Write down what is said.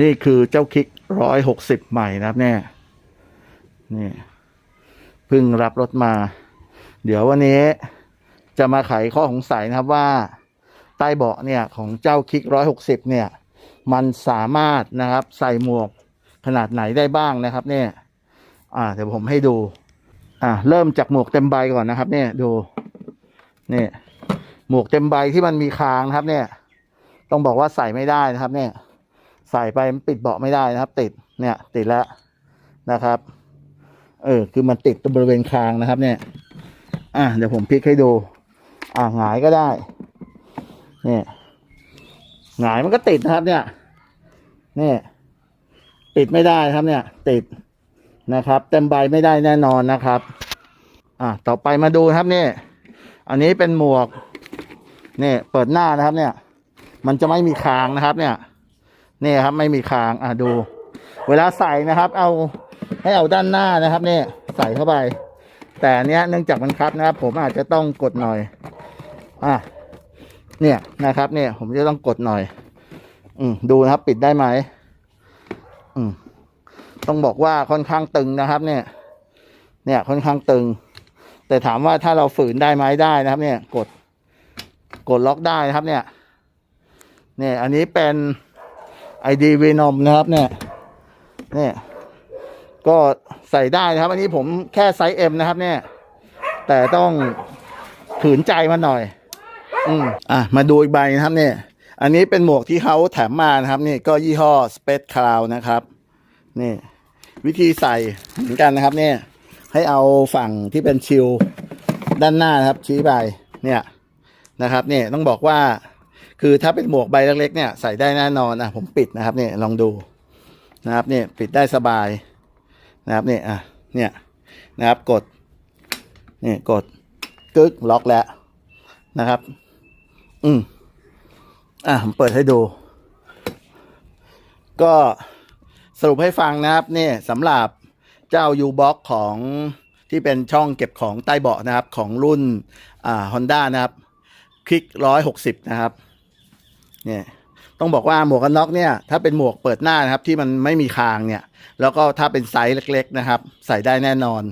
นี่คือเจ้าคลิกร้อยหกสิบใหม่นะครับเนี่ยนี่เพิ่งรับรถมา เดี๋ยววันนี้จะมาไขข้อสงสัยนะครับว่าใต้เบาะเนี่ยของเจ้าคลิกร้อยหกสิบเนี่ย มันสามารถนะครับใส่หมวกขนาดไหนได้บ้างนะครับเนี่ย อ่า เดี๋ยวผมให้ดู อ่า เริ่มจากหมวกเต็มใบก่อนนะครับ เนี่ยดูเนี่ยหมวกเต็มใบที่มันมีคางนะครับ เนี่ย ต้องบอกว่าใส่ไม่ได้นะครับ เนี่ย ใส่ไปมันปิดเบาะไม่ได้นะครับ ติดเนี่ยติดแล้วนะครับ เออคือมันติดตรงบริเวณคางนะครับ เนี่ย อะเดี๋ยวผมพลิกให้ดู อะหงายก็ได้ เนี่ยหงายมันก็ติดนะครับ เนี่ยนี่ติดไม่ได้ครับเนี่ย ติดนะครับ เต็มใบไม่ได้แน่นอนนะครับ อะต่อไปมาดูครับเนี่ยอันนี้เป็นหมวกเนี่ยเปิดหน้านะครับ เนี่ย มันจะไม่มีคางนะครับ เนี่ย นี่ครับ ไม่มีคางอะดู เวลาใส่นะครับ เอาให้เอาด้านหน้านะครับเนี่ยใส่เข้าไป แต่เนี้ยเนื่องจากมันคับนะครับ ผมอาจจะต้องกดหน่อย อะเนี่ยนะครับ เนี่ย ผมจะต้องกดหน่อย อืมดูนะครับ ปิดได้ไหมอืมต้องบอกว่าค่อนข้างตึงนะครับ เนี่ย เนี่ยค่อนข้างตึง แต่ถามว่าถ้าเราฝืนได้ไหมได้นะครับ เนี่ย กด กดล็อกได้นะครับ เนี่ย เนี่ย อันนี้เป็น ไอดีวีนอมนะครับเนี่ยเนี่ยก็ใส่ได้นะครับ อันนี้ผมแค่ไซส์เอ็มนะครับ เนี่ย แต่ต้องขืนใจมันหน่อย อืมอะมาดูอีกใบนะครับเนี่ย อันนี้เป็นหมวกที่เขาแถมมานะครับนี่ก็ยี่ห้อ Space Cloud นะครับ นี่ วิธีใส่เหมือนกันนะครับ เนี่ย ให้เอาฝั่งที่เป็นชิลด้านหน้านะครับ ชี้ไปเนี่ยนะครับ เนี่ยต้องบอกว่า คือถ้าเป็นหมวกใบเล็กๆเนี่ยใส่ได้แน่นอนอะผมปิดนะครับเนี่ยลองดูนะครับเนี่ยปิดได้สบายนะครับเนี่ยอะเนี่ยนะครับกดเนี่ยกดกึกล็อกแล้วนะครับ อืมอะผมเปิดให้ดู ก็สรุปให้ฟังนะครับเนี่ยสำหรับเจ้า u b o x ของที่เป็นช่องเก็บของใต้เบาะนะครับของรุ่นอ่า Honda นะครับ คลิกร้อยหกสิบนะครับ เนี่ยต้องบอกว่าหมวกกันน็อกเนี่ยถ้าเป็นหมวกเปิดหน้านะครับที่มันไม่มีคางเนี่ย แล้วก็ถ้าเป็นไซส์เล็ก ๆ นะครับ ใส่ได้แน่นอน